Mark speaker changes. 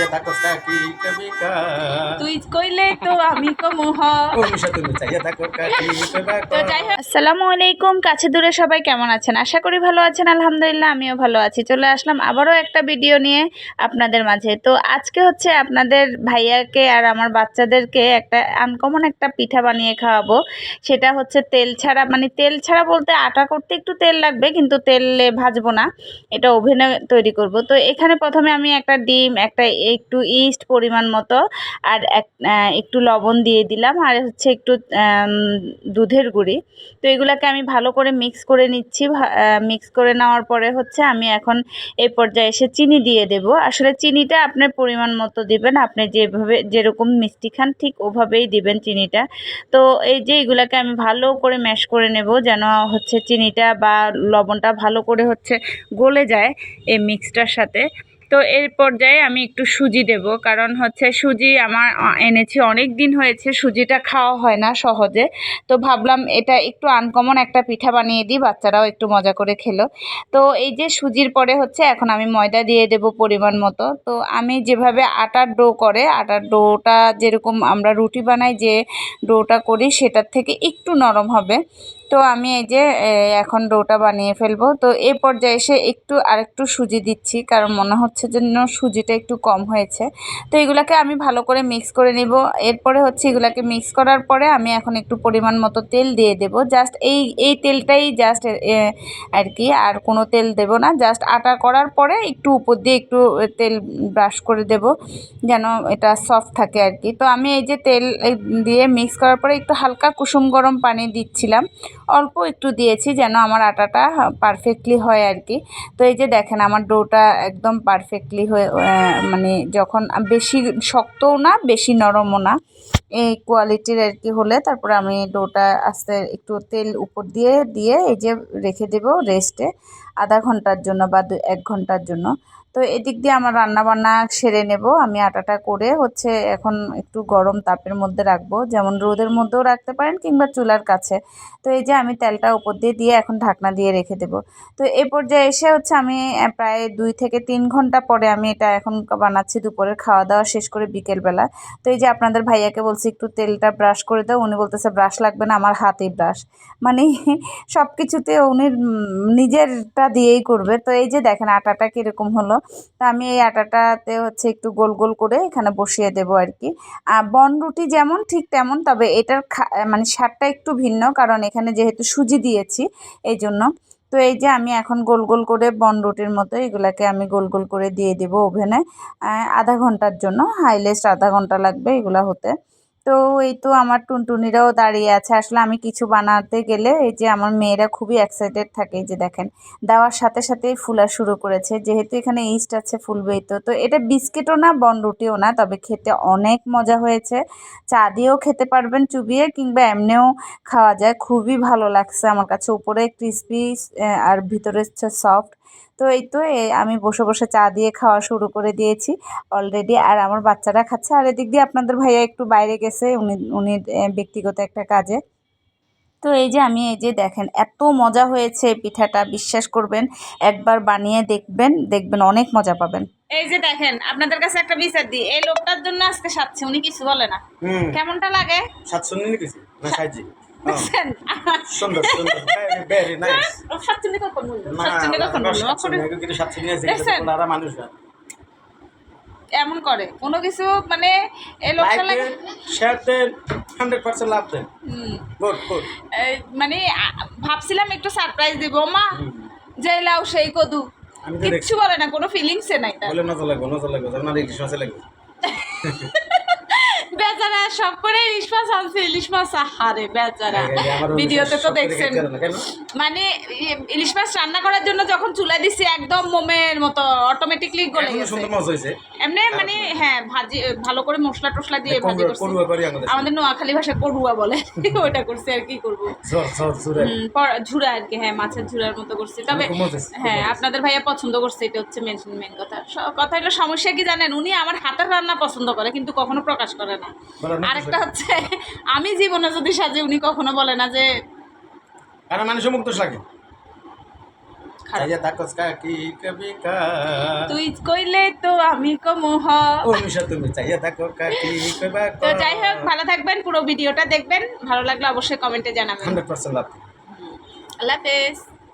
Speaker 1: চাইয়া থাকো কাকি কবি
Speaker 2: তুই কইলে তো আমি কমু হ।
Speaker 1: তুমি চাইয়া থাকো কাকি
Speaker 2: তো যাই হোক। আসসালামু আলাইকুম কাছে দূরে সবাই কেমন আছেন? আশা করি ভালো আছেন আলহামদুলিল্লাহ আমিও ভালো আছি। চলে আসলাম আবারও একটা ভিডিও নিয়ে আপনাদের মাঝে। তো আজকে হচ্ছে আপনাদের ভাইয়াকে আর আমার বাচ্চাদেরকে একটা আনকমন একটা পিঠা বানিয়ে খাওয়াবো। সেটা হচ্ছে তেল ছাড়া মানে তেল ছাড়া বলতে আটা করতে একটু তেল লাগবে কিন্তু তেলে ভাজবো না। এটা ওভেনে তৈরি করব। তো এখানে প্রথমে আমি একটা ডিম একটা একটু ইস্ট পরিমাণ মতো আর এক একটু লবণ দিয়ে দিলাম আর হচ্ছে একটু দুধের গুঁড়ি। তো এগুলাকে আমি ভালো করে মিক্স করে নিচ্ছি মিক্স করে নেওয়ার পরে হচ্ছে আমি এখন এই পর্যায়ে এসে চিনি দিয়ে দেব। আসলে চিনিটা আপনার পরিমাণ মতো দিবেন, আপনি যেভাবে, যেরকম মিষ্টি খান ঠিক ওভাবেই দিবেন চিনিটা। তো এই যে এগুলাকে আমি ভালো করে ম্যাশ করে নেব যেন হচ্ছে চিনিটা বা লবণটা ভালো করে হচ্ছে গলে যায় এই মিক্সটার সাথে। তো এর পর্যায়ে আমি একটু সুজি দেব, কারণ হচ্ছে সুজি আমার এনেছি অনেক দিন হয়েছে, সুজিটা খাওয়া হয় না সহজে। তো ভাবলাম এটা একটু আনকমন একটা পিঠা বানিয়ে দিই, বাচ্চারাও একটু মজা করে খেলো। তো এই যে সুজির পরে হচ্ছে এখন আমি ময়দা দিয়ে দেব পরিমাণ মতো। তো আমি যেভাবে আটার ডো করে, আটার ডোটা যেরকম আমরা রুটি বানাই, যে ডোটা করি, সেটার থেকে একটু নরম হবে। তো আমি এই যে এখন ডোটা বানিয়ে ফেলব। তো এই পর্যায়ে এসে একটু আরেকটু সুজি দিচ্ছি, কারণ মনে হচ্ছে যেন সুজিটা একটু কম হয়েছে। তো এগুলাকে আমি ভালো করে মিক্স করে নিব। এরপরে হচ্ছে এগুলাকে মিক্স করার পরে আমি এখন একটু পরিমাণ মতো তেল দিয়ে দেব। জাস্ট এই এই তেলটাই জাস্ট আর কি, আর কোনো তেল দেব না। জাস্ট আটা করার পরে একটু উপর দিয়ে একটু তেল ব্রাশ করে দেব, যেন এটা সফট থাকে আর কি। তো আমি এই যে তেল দিয়ে মিক্স করার পরে একটু হালকা কুসুম গরম পানি দিচ্ছিলাম। অল্প একটু দিয়েছি যেন আমার আটাটা পারফেক্টলি হয় আর কি তো এই যে দেখেন আমার ডোটা একদম পারফেক্টলি হয়ে মানে যখন বেশি শক্তও না, বেশি নরমও না, এই কোয়ালিটির আর কি হলে তারপরে আমি ডোটা আস্তে একটু তেল উপর দিয়ে দিয়ে এই যে রেখে দেব রেস্টে আধা ঘণ্টার জন্য বা এক ঘণ্টার জন্য। তো এদিক দিয়ে আমার রান্না বান্না সেরে নেব। আমি আটাটা করে হচ্ছে এখন একটু গরম তাপের মধ্যে রাখব। যেমন রোদের মধ্যেও রাখতে পারেন কিংবা চুলার কাছে। তো এই যে আমি তেলটা উপর দিয়ে দিয়ে এখন ঢাকনা দিয়ে রেখে দেবো। তো এই পর্যায়ে এসে হচ্ছে আমি প্রায় দুই থেকে তিন ঘণ্টা পরে আমি এটা এখন বানাচ্ছি। দুপুরের খাওয়া দাওয়া শেষ করে বিকেলবেলা। তো এই যে আপনাদের ভাইয়াকে বলছি, একটু তেলটা ব্রাশ করে দাও। উনি বলতেছে, ব্রাশ লাগবে না, আমার হাতেই ব্রাশ। মানে সব কিছুতে উনি নিজেরটা দিয়েই করবে। তো এই যে দেখেন, আটাটা কীরকম হলো। তো আমি এই আটাটাতে হচ্ছে একটু গোল গোল করে এখানে বসিয়ে দেবো আর কি। আর বন রুটি যেমন ঠিক তেমন, তবে এটার মানে স্বাদটা একটু ভিন্ন, কারণ এখানে যেহেতু সুজি দিয়েছি এই জন্য তো এই যে আমি এখন গোল গোল করে বন রুটির মতো এগুলাকে আমি গোল গোল করে দিয়ে দেবো ওভেনে আধা ঘণ্টার জন্য, হাইলেস্ট আধা ঘণ্টা লাগবে এগুলা হতে। তো এই তো আমার টুনটুনিরাও দাঁড়িয়ে আছে। আসলে আমি কিছু বানাতে গেলে এই যে আমার মেয়েরা খুবই এক্সাইটেড থাকে এই যে দেখেন, দেওয়ার সাথে সাথেই ফুলা শুরু করেছে। যেহেতু এখানে ইস্ট আছে ফুলবেই তো। তো এটা বিস্কিটও না বনরুটিও না, তবে খেতে অনেক মজা হয়েছে। চা দিয়েও খেতে পারবেন চুবিয়ে কিংবা এমনিও খাওয়া যায়। খুবই ভালো লাগছে আমার কাছে। উপরে ক্রিসপি আর ভিতরে সফট তো এই তো এ আমি বসে বসে চা দিয়ে খাওয়া শুরু করে দিয়েছি অলরেডি আর আমার বাচ্চারা খাচ্ছে। আর এদিক দিয়ে আপনাদের ভাইয়া একটু বাইরে গেছে উনি উনি ব্যক্তিগত একটা কাজে। তো এই যে আমি এই যে দেখেন এত মজা হয়েছে পিঠাটা বিশ্বাস করবেন একবার বানিয়ে দেখবেন দেখবেন অনেক মজা পাবেন। এই যে দেখেন আপনাদের কাছে একটা বিচার দিই এই লোকটার জন্য আজকে সাচ্ছে উনি কিছু বলে না। কেমনটা লাগে?
Speaker 1: সাতশো নিয়ে গেছি না সাহায্য
Speaker 2: দেখছেন
Speaker 1: সুন্দর সুন্দর ভেরি নাইস
Speaker 2: সাতচল্লি কখন বলল সাতচল্লি কখন বলল
Speaker 1: কিন্তু সাতশো নিয়ে গেছে
Speaker 2: দেখছেন?
Speaker 1: ওনারা মানুষ না।
Speaker 2: এমন করে কোনো কিছু মানে এই লোকটা মানে ভাবছিলাম একটু সারপ্রাইজ দিব মা। যে লাও সেই কদু। কিচ্ছু বলে না কোনো ফিলিংসে নাই
Speaker 1: বলে নজর লাগবে নজর লাগবে আর ইলিশ মাছে লাগবে।
Speaker 2: বেচারা সব করে ইলিশ মাছ আনছে ইলিশ মাছ হারে বেচারা। ভিডিওতে তো দেখছেন। মানে ই- ইলিশ মাছ রান্না করার জন্য যখন চুলা দিছি একদম মোমের মতো অটোমেটিকলি গলে গেছে। এমনি মানে হ্যাঁ ভাজি ভালো করে মশলা দিয়ে ভাজি করছি।
Speaker 1: আমাদের
Speaker 2: নোয়াখালী ভাষায় পড়ুয়া বলে। ওইটা করছি আর কি করব।
Speaker 1: ঝড় ঝুরে
Speaker 2: আর কি হ্যাঁ মাছের ঝুরার মতো করছি। তবে হ্যাঁ আপনাদের ভাইয়া পছন্দ করছে এটা হচ্ছে মেন মেন কথা। কথা হলো সমস্যা কি জানেন? উনি আমার হাতের রান্না পছন্দ করে কিন্তু কখনো প্রকাশ করে না। আরেকটা হচ্ছে আমি জীবনে যদি সাজে উনি কখনো বলে না যে
Speaker 1: কারণ মানুষের মুখ দোষ লাগে।
Speaker 3: তুই কইলে তো আমি কমু হ।
Speaker 1: ও তুমি চাইয়া থাকো কাকি কইবা
Speaker 3: তো যাই হোক ভালো থাকবেন পুরো ভিডিওটা দেখবেন। ভালো লাগলে অবশ্যই কমেন্টে জানাবেন।
Speaker 1: লাভ।
Speaker 3: আল্লাহ হাফেজ।